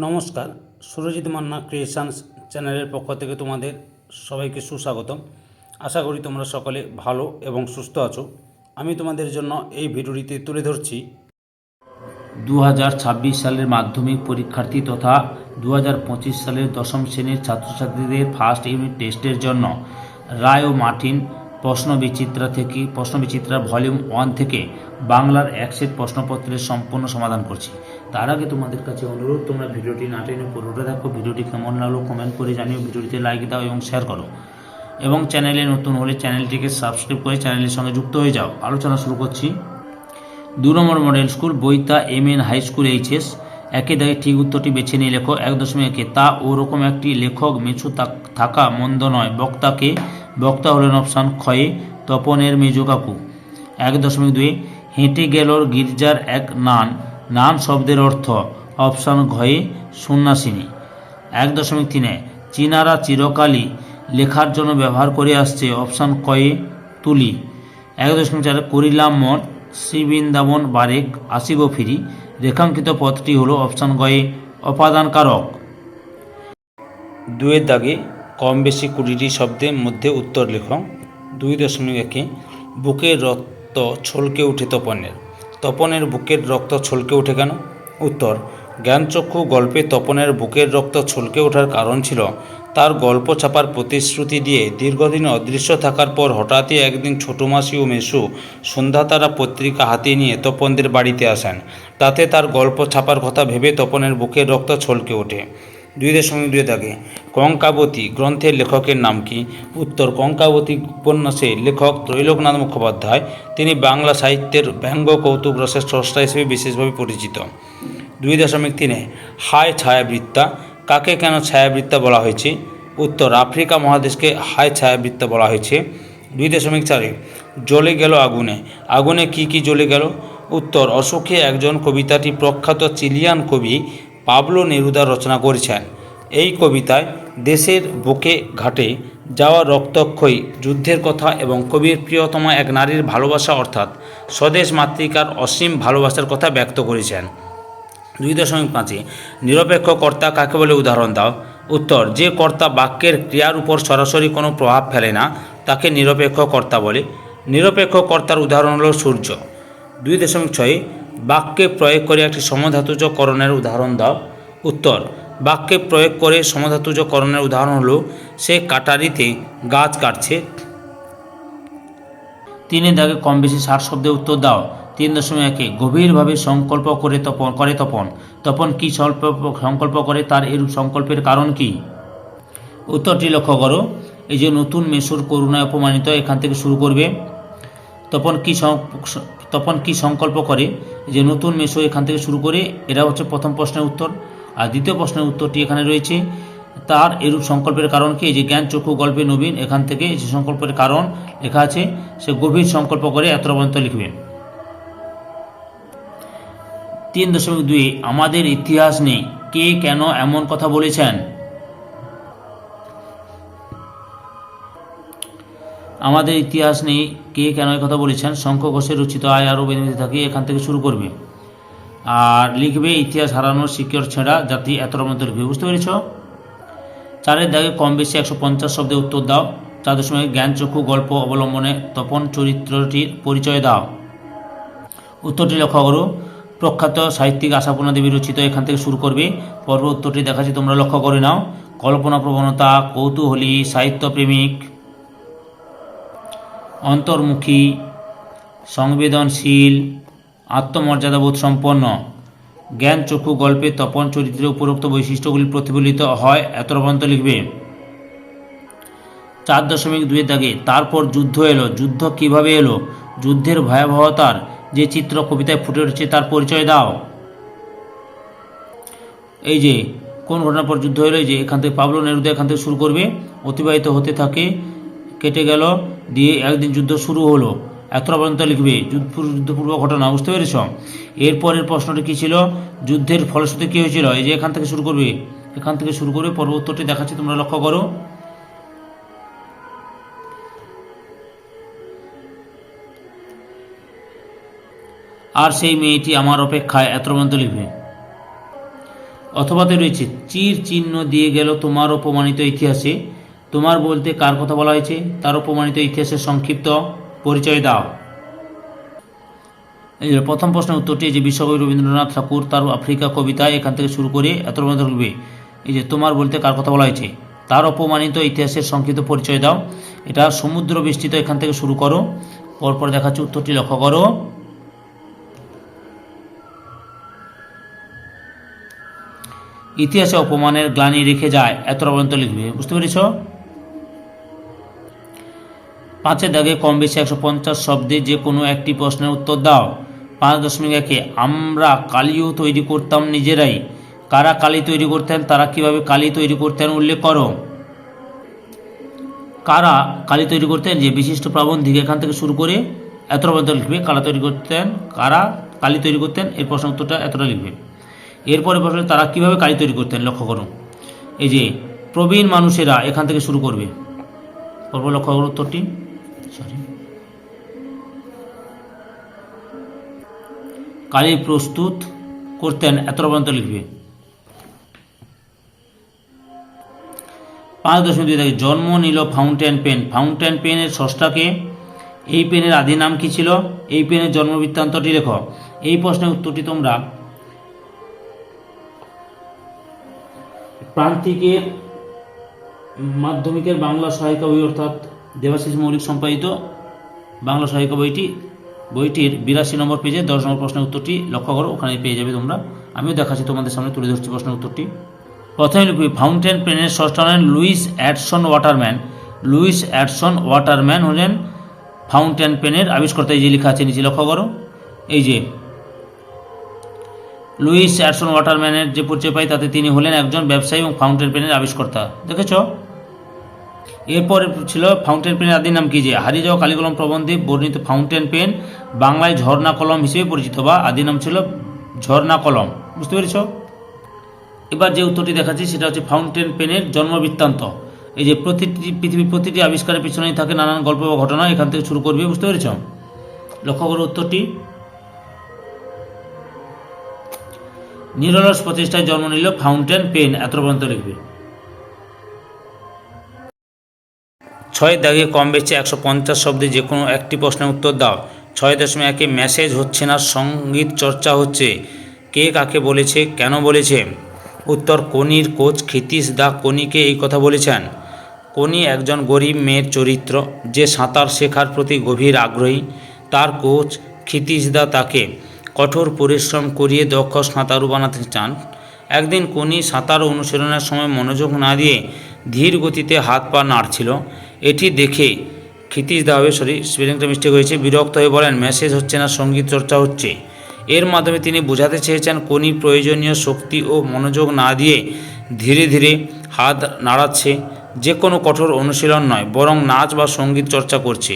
নমস্কার, সুরজিৎ মান্না ক্রিয়েশনস চ্যানেলের পক্ষ থেকে তোমাদের সবাইকে সুস্বাগতম। আশা করি তোমরা সকলে ভালো এবং সুস্থ আছো। আমি তোমাদের জন্য এই ভিডিওটিতে তুলে ধরছি দু হাজার ছাব্বিশ সালের মাধ্যমিক পরীক্ষার্থী তথা দু হাজার পঁচিশ সালের দশম শ্রেণির ছাত্রছাত্রীদের ফার্স্ট ইউনিট টেস্টের জন্য রায় ও মার্টিন প্রশ্ন বিচিত্রা থেকে, প্রশ্ন বিচিত্রা ভলিউম ওয়ান থেকে বাংলার এক সেট প্রশ্নপত্রের সম্পূর্ণ সমাধান করছি। তার আগে তোমাদের কাছে অনুরোধ, তোমরা ভিডিওটি না টেনে পুরোটা দেখো। ভিডিওটি কেমন লাগল কমেন্ট করে জানিও, ভিডিওটিতে লাইক দাও এবং শেয়ার করো। এবং চ্যানেলে নতুন হলে চ্যানেলটিকে সাবস্ক্রাইব করে চ্যানেলের সঙ্গে যুক্ত হয়ে যাও। আলোচনা শুরু করছি। দু নম্বর model school বইতা M N high school HS একে দাগে ঠিক উত্তরটি বেছে নিয়ে লেখো। এক দশমিক একে। তা ওরকম একটি লেখক, মেছু থাকা মন্দ নয়। বক্তাকে, বক্তা হলেন অপশান ক্ষয়ে তপনের মেজো কাকু। এক দশমিক দুই হেঁটে গেল গির্জার এক নান। নান শব্দের অর্থ অপশান ঘয়ে সন্ন্যাসিনী। এক দশমিক তিনে, চীনারা চিরকালই লেখার জন্য ব্যবহার করে আসছে অপশান কয়ে তুলি। এক দশমিক চার করিলাম মঠ শ্রী বৃন্দাবন বারেক আসিব ফিরি। রেখাঙ্কিত পথটি হলো অপশান গয়ে অপাদানকারক। দুয়ের দাগে কম বেশি কুড়িটি শব্দের মধ্যে উত্তর লেখ। দুই দশমিক একে বুকের রক্ত ছলকে উঠে তপনের। তপনের বুকের রক্ত ছলকে ওঠে কেন? উত্তর, জ্ঞানচক্ষু গল্পে তপনের বুকের রক্ত ছলকে ওঠার কারণ ছিল তার গল্প ছাপার প্রতিশ্রুতি দিয়ে দীর্ঘদিন অদৃশ্য থাকার পর হঠাৎই একদিন ছোটো মাসি ও মেসু সন্ধ্যাতারা পত্রিকা হাতে নিয়ে তপনদের বাড়িতে আসেন। তাতে তার গল্প ছাপার কথা ভেবে তপনের বুকের রক্ত ছলকে ওঠে। দুই দশমিক দুই দাগে কঙ্কাবতী গ্রন্থের লেখকের নাম কি? উত্তর, কঙ্কাবতী উপন্যাসে লেখক ত্রৈলোকনাথ মুখোপাধ্যায়। তিনি বাংলা সাহিত্যের ব্যঙ্গ কৌতুক রসের স্রষ্টা হিসেবে বিশেষভাবে পরিচিত। দুই দশমিক তিনে, হায় ছায়াবৃত্তা, কাকে কেন ছায়াবৃত্তা বলা হয়েছে? উত্তর, আফ্রিকা মহাদেশকে হায় ছায়াবৃত্তা বলা হয়েছে। দুই দশমিক চারে, জ্বলে গেল আগুনে। আগুনে কি কি জ্বলে গেল? উত্তর, অসুখে একজন কবিতাটি প্রখ্যাত চিলিয়ান কবি পাবলো নেরুদা রচনা করেছেন। এই কবিতায় দেশের বুকে ঘাটে যাওয়া রক্তক্ষয়ী যুদ্ধের কথা এবং কবির প্রিয়তমা এক নারীর ভালোবাসা অর্থাৎ স্বদেশ মাতৃকার অসীম ভালোবাসার কথা ব্যক্ত করেছেন। দুই দশমিক পাঁচে, নিরপেক্ষ কর্তা কাকে বলে উদাহরণ দাও? উত্তর, যে কর্তা বাক্যের ক্রিয়ার উপর সরাসরি কোনো প্রভাব ফেলে না, তাকে নিরপেক্ষ কর্তা বলে। নিরপেক্ষ কর্তার উদাহরণ হল সূর্য। দুই দশমিক ছয় বাক্যে প্রয়োগ করে একটি সমধাতুজ করণের উদাহরণ দাও। উত্তর, বাক্যে প্রয়োগ করে সমধাতুজ করণের উদাহরণ হলো, সে কাটারিতে গাছ কাটছে। তিনে দাগে কম বেশি ষাট শব্দে উত্তর দাও। তিন দশমিক একে গভীরভাবে সংকল্প করে তপন করে তপন। তপন কি সংকল্প করে তার এরূপ সংকল্পের কারণ কি? উত্তরটি লক্ষ্য করো। এই যে নতুন মেসুর করুণায় অপমানিত এখান থেকে শুরু করবে। তপন কি তপন কি সংকল্প করে যে নতুন মেসো এখান থেকে শুরু করে, এরা হচ্ছে প্রথম প্রশ্নের উত্তর। আর দ্বিতীয় প্রশ্নের উত্তরটি এখানে রয়েছে, তার এরূপ সংকল্পের কারণ কি? যে জ্ঞান, চক্ষু, গল্পে নবীন, এখান থেকে যে সংকল্পের কারণ লেখা আছে, সে গভীর সংকল্প করে এত পর্যন্ত লিখবে। তিন দশমিক দুই, আমাদের ইতিহাস নেই কে কেন এমন কথা বলেছেন? আমাদের ইতিহাস নেই, কে কেন কথা বলেছেন শঙ্খ ঘোষের রচিত আয় আরও বেনিতে থাকে এখান থেকে শুরু করবে। আর লিখবে ইতিহাস হারানোর শিকড় ছেঁড়া জাতি এত মতো লিখবে বুঝতে পেরেছ? চারের দাগে কম বেশি একশো পঞ্চাশ শব্দে উত্তর দাও চার দশমিক জ্ঞান চক্ষু গল্প অবলম্বনে তপন চরিত্রটির পরিচয় দাও। উত্তরটি লক্ষ্য করো, প্রখ্যাত সাহিত্যিক আশাপূর্ণা দেবী রচিত এখান থেকে শুরু করবে। পর্ব উত্তরটি দেখাচ্ছি, তোমরা লক্ষ্য করে নাও। কল্পনা প্রবণতা, কৌতূহলী, সাহিত্যপ্রেমিক অন্তর্মুখী, সংবেদনশীল, আত্মমর্যাদাবোধ সম্পন্ন। জ্ঞান চক্ষু গল্পে তপন চরিত্রে উপরোক্ত বৈশিষ্ট্যগুলি প্রতিফলিত হয় এত পর্যন্ত লিখবে। চার দশমিক দুই দাগে, তারপর যুদ্ধ এলো। যুদ্ধ কীভাবে এলো? যুদ্ধের ভয়াবহতার যে চিত্র কবিতায় ফুটে উঠেছে তার পরিচয় দাও। এই যে, কোন ঘটনার পর যুদ্ধ হলো? যে, এখান থেকে পাবলো নেরুদা, এখান থেকে শুরু করবে। অতিবাহিত হতে থাকে কেটে গেল, দিয়ে একদিন যুদ্ধ শুরু হলো। এতটা পর্যন্ত লিখবে। যুদ্ধ যুদ্ধপূর্ব ঘটনা, বুঝতে পেরেছ? এরপরের প্রশ্নটি কী ছিল? যুদ্ধের ফলশ্রুতি কী হয়েছিল? এই যে এখান থেকে শুরু করবে। এখান থেকে শুরু করে পরবর্তীটি দেখাচ্ছি, তোমরা লক্ষ্য করো। আর সেই মেয়েটি আমার অপেক্ষায় এত পর্যন্ত লিখবে। অথবাতে রয়েছে চির চিহ্ন দিয়ে গেল তোমার অপমানিত ইতিহাসে। তোমার বলতে কার কথা বলা হয়েছে? তার প্রমাণিত ইতিহাসের সংক্ষিপ্ত পরিচয় দাও। প্রথম প্রশ্নের উত্তরটি যে বিশ্বকবি রবীন্দ্রনাথ ঠাকুর তার আফ্রিকা কবিতা এখান থেকে শুরু করে এত পর্যন্ত লিখবে এই যে তোমার বলতে কার কথা বলা হয়েছে? তার অপমানিত ইতিহাসের সংক্ষিপ্ত পরিচয় দাও। এটা সমুদ্র বিস্তৃত এখান থেকে শুরু করো। পরপর দেখাচ্ছে উত্তরটি লক্ষ্য করো। ইতিহাসে অপমানের গ্লানি রেখে যায়, এত পর্যন্ত লিখবে। বুঝতে পেরেছ? পাঁচের দাগে কম বেশি একশো পঞ্চাশ শব্দে যে কোনো একটি প্রশ্নের উত্তর দাও। পাঁচ দশমিক একে, আমরা কালিও তৈরি করতাম নিজেরাই। কারা কালি তৈরি করতেন, তারা কীভাবে কালি তৈরি করতেন উল্লেখ করো। কারা কালি তৈরি করতেন, যে বিশিষ্ট প্রাবন্ধিক এখান থেকে শুরু করে এতটা পর্যন্ত লিখবে, কারা তৈরি করতেন, কারা কালি তৈরি করতেন এর প্রশ্ন উত্তরটা এতটা লিখবে। এরপরে প্রশ্ন তারা কীভাবে কালি তৈরি করতেন, লক্ষ্য করুন এই যে, প্রবীণ মানুষেরা এখান থেকে শুরু করবে। পরপর লক্ষ্য করো উত্তরটি। কালি প্রস্তুত করতেন, এত পর্যন্ত লিখবে। পাঁচ দশমিক দুই থেকে জন্ম নিল ফাউন্টেন পেন। ফাউন্টেন পেনের ষষ্ঠাকে, এই পেনের আদি নাম কি ছিল? এই পেনের জন্ম বৃত্তান্তটি লেখো। এই প্রশ্নের উত্তরটি তোমরা প্রান্তিকের মাধ্যমিকের বাংলা সহায়িকা অর্থাৎ দেবাশিস মৌলিক সম্পাদিত বাংলা সহায়িকা বইটি, বইটির বিরাশি নম্বর পেজে দশ নম্বর প্রশ্নের উত্তরটি লক্ষ্য করো ওখানে পেয়ে যাবে তোমরা। আমিও দেখাচ্ছি তোমাদের সামনে তুলে ধরছি প্রশ্নের উত্তরটি। প্রথমে লিখবি, ফাউন্টেন পেনের হলেন Lewis Edson Waterman. Lewis Edson Waterman হলেন ফাউন্টেন পেনের আবিষ্কর্তা। এই যে লেখা আছে নিচে লক্ষ্য করো। এই যে, লুইস অ্যাডসন ওয়াটারম্যানের যে পরিচয় পাই তাতে তিনি হলেন একজন ব্যবসায়ী এবং ফাউন্টেন পেনের আবিষ্কর্তা। দেখেছ? এরপরে ছিল ফাউন্টেন পেনের আদি নাম কি যে? হারিয়ে যাওয়া কালিকলম প্রবন্ধে বর্ণিত ফাউন্টেন পেন বাংলায় ঝর্ণা কলম হিসেবে পরিচিত বা আদি নাম ছিল ঝর্ণা কলম। বুঝতে পেরেছ? এবার যে উত্তরটি দেখাচ্ছি সেটা হচ্ছে ফাউন্টেন পেনের জন্ম বৃত্তান্ত এই যে প্রতিটি, পৃথিবীর প্রতিটি আবিষ্কারের পিছনেই থাকে নানান গল্প বা ঘটনা, এখান থেকে শুরু করবে, বুঝতে পেরেছ? লক্ষ্য করো উত্তরটি। নিরলস প্রচেষ্টায় জন্ম নিল ফাউন্টেন পেন এত পর্যন্ত লিখবে। ছয় দাগে কম বেশি একশো পঞ্চাশ শব্দে যে কোনো একটি প্রশ্নের উত্তর দাও। ছয় দশমিক একে মেসেজ হচ্ছে না, সংগীত চর্চা হচ্ছে। কে কাকে বলেছে, কেন বলেছে? উত্তর, কনির কোচ ক্ষিতীশ দা কনিকে এই কথা বলেছেন। কনি একজন গরিব মেয়ের চরিত্র, যে সাঁতার শেখার প্রতি গভীর আগ্রহী। তার কোচ ক্ষিতীশ দা তাকে কঠোর পরিশ্রম করিয়ে দক্ষ সাঁতারু বানাতে চান। একদিন কোনি সাঁতার অনুশীলনের সময় মনোযোগ না দিয়ে ধীর গতিতে হাত পা নাড়ছিল। এটি দেখে ক্ষিতীশ দা হবে সরি স্পেলিংটা মিস্টেক হয়েছে, বিরক্ত হয়ে বলেন মেসেজ হচ্ছে না, সংগীত চর্চা হচ্ছে। এর মাধ্যমে তিনি বোঝাতে চেয়েছেন কোনি প্রয়োজনীয় শক্তি ও মনোযোগ না দিয়ে ধীরে ধীরে হাত নাড়াচ্ছে যে কোনো কঠোর অনুশীলন নয়, বরং নাচ বা সংগীত চর্চা করছে।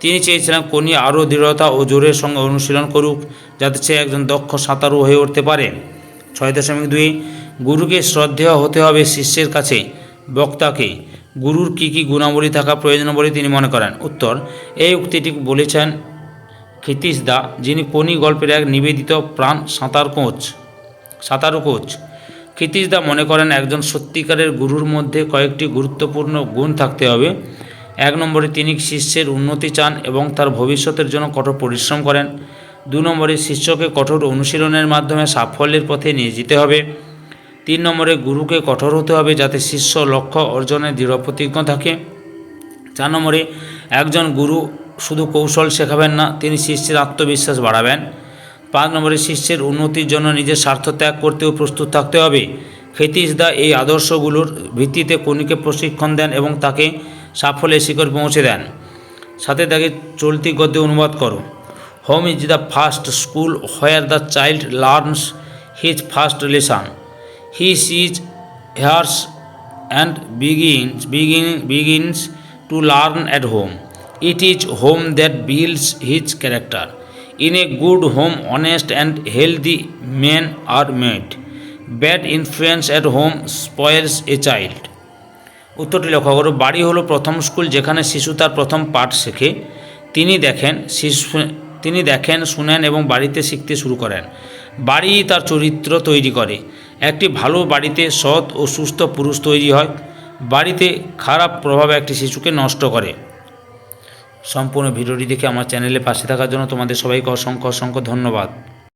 তিনি চেয়েছিলেন কোনি আরও দৃঢ়তা ও জোরের সঙ্গে অনুশীলন করুক, যাতে সে একজন দক্ষ সাঁতারু হয়ে উঠতে পারে। ছয় দশমিক দুই, গুরুকে শ্রদ্ধেয় হতে হবে শিষ্যের কাছে, বক্তাকে। গুরুর কী কী গুণাবলী থাকা প্রয়োজন বলে তিনি মনে করেন? উত্তর, এই উক্তিটি বলেছেন ক্ষিতীশ দা যিনি কোনি গল্পের এক নিবেদিত প্রাণ সাঁতার কোচ সাঁতারু কোচ ক্ষিতীশ দা মনে করেন একজন সত্যিকারের গুরুর মধ্যে কয়েকটি গুরুত্বপূর্ণ গুণ থাকতে হবে। এক নম্বরে তিনি শিষ্যের উন্নতি চান এবং তার ভবিষ্যতের জন্য কঠোর পরিশ্রম করেন। দু নম্বরে শিষ্যকে কঠোর অনুশীলনের মাধ্যমে সাফল্যের পথে নিয়ে যেতে হবে। তিন নম্বরে গুরুকে কঠোর হতে হবে যাতে শিষ্য লক্ষ্য অর্জনে দৃঢ় প্রতিজ্ঞ থাকে। চার নম্বরে একজন গুরু শুধু কৌশল শেখাবেন না, তিনি শিষ্যের আত্মবিশ্বাস বাড়াবেন। পাঁচ নম্বরে শিষ্যের উন্নতির জন্য নিজের স্বার্থ ত্যাগ করতেও প্রস্তুত থাকতে হবে। ক্ষিতীশ দা এই আদর্শগুলোর ভিত্তিতে কনিকে প্রশিক্ষণ দেন এবং তাকে সাফল্যের শিখর পৌঁছে দেন। সাথে তাকে চলতি গদ্যে অনুবাদ করো। Home is the first school where the child learns his first lesson. He sees hears and begins, begin, begins to learn at home. It is home that builds his character. In a good home, honest and healthy men are made. Bad influence at home spoils a child. উত্তরটি লক্ষ্য করো বাড়ি হলো প্রথম school যেখানে শিশু তার প্রথম পাঠ শেখে তিনি দেখেন শিশু তিনি দেখেন শুনেন এবং বাড়িতে শিখতে শুরু করেন বাড়ি তার চরিত্র তৈরি করে একটি ভালো বাড়িতে সৎ ও সুস্থ পুরুষ তৈরি হয়। বাড়িতে খারাপ প্রভাব একটি শিশুকে নষ্ট করে। সম্পূর্ণ ভিডিওটি দেখে আমার চ্যানেলে পাশে থাকার জন্য তোমাদের সবাইকে অসংখ্য অসংখ্য ধন্যবাদ।